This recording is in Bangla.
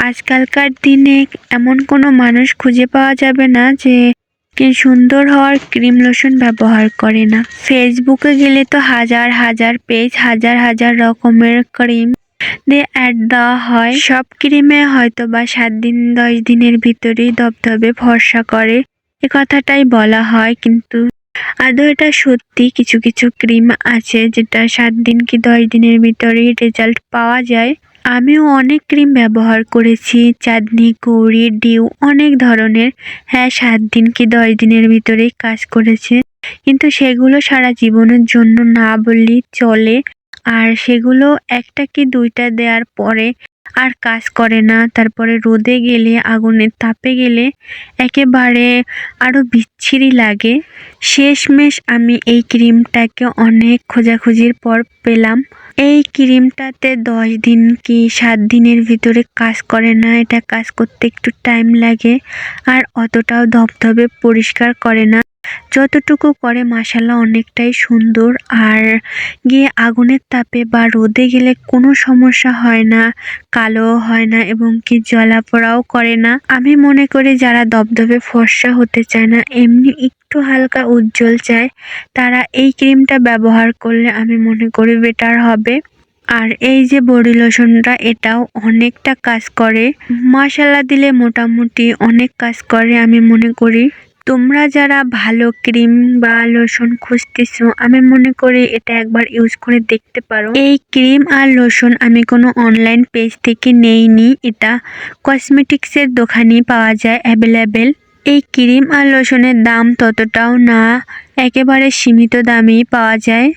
আজকালকার দিনে এমন কোনো মানুষ খুঁজে পাওয়া যাবে না যে কি সুন্দর হওয়ার ক্রিম লোশন ব্যবহার করে না। ফেসবুকে গেলে তো হাজার হাজার পেজ, হাজার হাজার রকমের ক্রিম দিয়ে অ্যাড দেওয়া হয়। সব ক্রিমে হয়তো বা সাত দিন, দশ দিনের ভিতরেই ধবধবে ভরসা করে। এ কথাটাই বলা হয়, কিন্তু আদৌ এটা সত্যি? কিছু কিছু ক্রিম আছে যেটা সাত দিন কি দশ দিনের ভিতরেই রেজাল্ট পাওয়া যায়। আমিও অনেক ক্রিম ব্যবহার করেছি, চাঁদনি কৌরি ডিউ, অনেক ধরনের। হ্যাঁ সাত দিন কি দশ দিনের ভিতরেই কাজ করেছে। কিন্তু সেগুলো সারা জীবনের জন্য না বললেই চলে। আর সেগুলো একটা কি দুইটা দেওয়ার পরে আর কাজ করে না। তারপরে রোদে গেলে আগুনের তাপে গেলে একেবারে আরও বিচ্ছিরি লাগে। শেষমেশ আমি এই ক্রিমটাকে অনেক খোঁজাখুঁজির পর পেলাম। এই ক্রিমটাতে দশ দিন কি সাত দিনের ভিতরে কাজ করে না? এটা কাজ করতে একটু টাইম লাগে। আর অতটাও ধবধবে পরিষ্কার করে না। যতটুকু করে মাসালা অনেকটাই সুন্দর। আর গিয়ে আগুনের তাপে বা রোদে গেলে কোনো সমস্যা হয় না কালো হয় না এবং কি জ্বলাপোড়াও করে না। আমি মনে করি যারা দবদবে ফর্সা হতে চায় না, এমনি একটু হালকা উজ্জ্বল চায় তারা এই ক্রিমটা ব্যবহার করলে আমি মনে করি বেটার হবে। আর এই যে বডি লোশনটা, এটাও অনেকটা কাজ করে। মশলা দিলে মোটামুটি অনেক কাজ করে আমি মনে করি। তোমরা যারা ভালো ক্রিম বা লোশন খুঁজতেছো, আমি মনে করি এটা একবার ইউজ করে দেখতে পারো। এই ক্রিম আর লোশন আমি কোনো অনলাইন পেজ থেকে নেইনি। এটা কসমেটিক্সের দোকানেই পাওয়া যায় অ্যাভেলেবেল এই ক্রিম আর লোশনের দাম ততটাও না একেবারে সীমিত দামেই পাওয়া যায়।